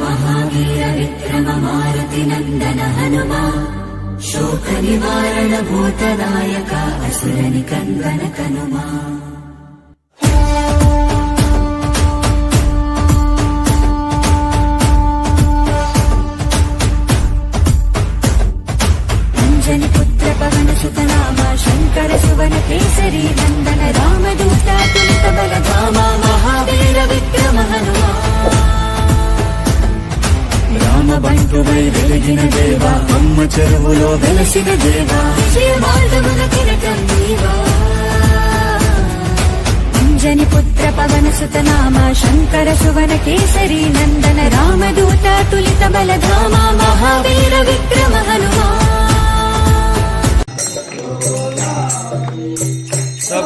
महावीर विक्रम मारुति नन्दन हनुमा शोक निवारण भूतदायक असुर निकन्दन कनुमा अञ्जनि पुत्र पवन सुत नाम शङ्कर सुवन केसरी नन्दन रामदूत అమ్మ చెరువులో వెలసిన దేవా. విజయమార్గమున కిరటం నీవా అంజని పుత్ర పవన సుత నామ శంకర సువన కేసరి నందన రామదూత తులిత బలధామ మహావీర విక్రమ హనుమా सब